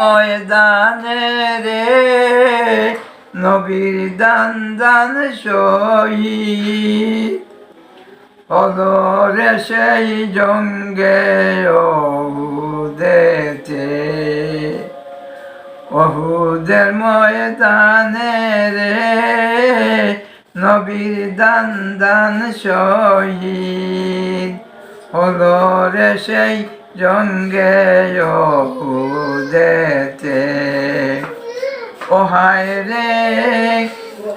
ময়দানে রে, নবীর দান দান শহীদ। হলো রে সেই জঙ্গে ওহুদেতে ওহুদের ময়দানে রে, নবীর দান দান শহীদ। হলো রে সেই জঙ্গে ওহুদেতে ওহায় রে,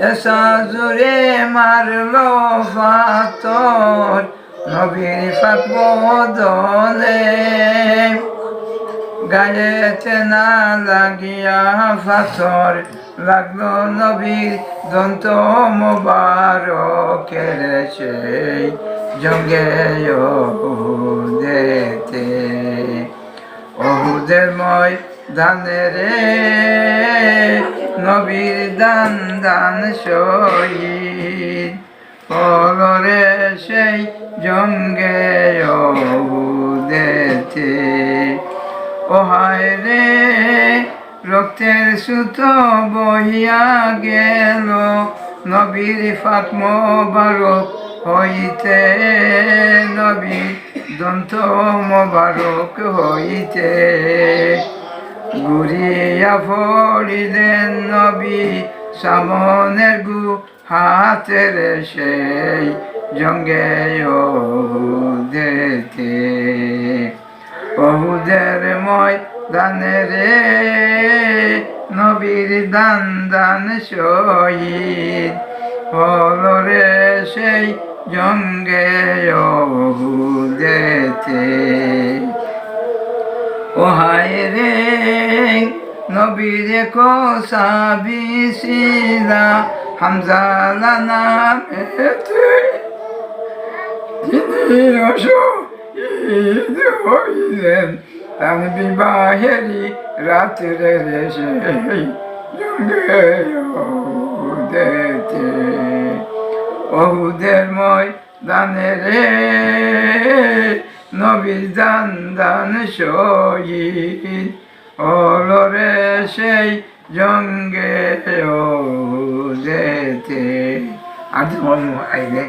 এসা জুড়ে মারলো ফাতর, নবীর বদলে গায়েতে না লাগিয়া ফাতর, লাগল নবীর দন্ত মোবারকের সেই জঙ্গে দেতে। অহুদের ময় দানে রে, নবীর দান দান শহীদ। পলরে সেই জঙ্গে অহুদেতে ওহায় রে, রক্তের সুত বহিয়া গেল, নবীর ফাত মোবারক হইতে নবী দন্ত মোবারক হইতে ঘুরিয়া ফড়িলেন নবী সামনের গু হাতের সেই জঙ্গে দেতে বহুদের ময় দানে রে নবীর দান দান শহীদ হল রে সেই জঙ্গে দেতে ওহায় রে, নবীর কোসাবি শিলা হামজালা নামেতে তিনি অশহীদ হইলেন তার বিবাহেরই রাত্রে সেই জঙ্গে দেতে অহুদের ময় রে। নবীর দান দান শহীদ। অলরে সেই জঙ্গে ও যেতে। আর আইলে।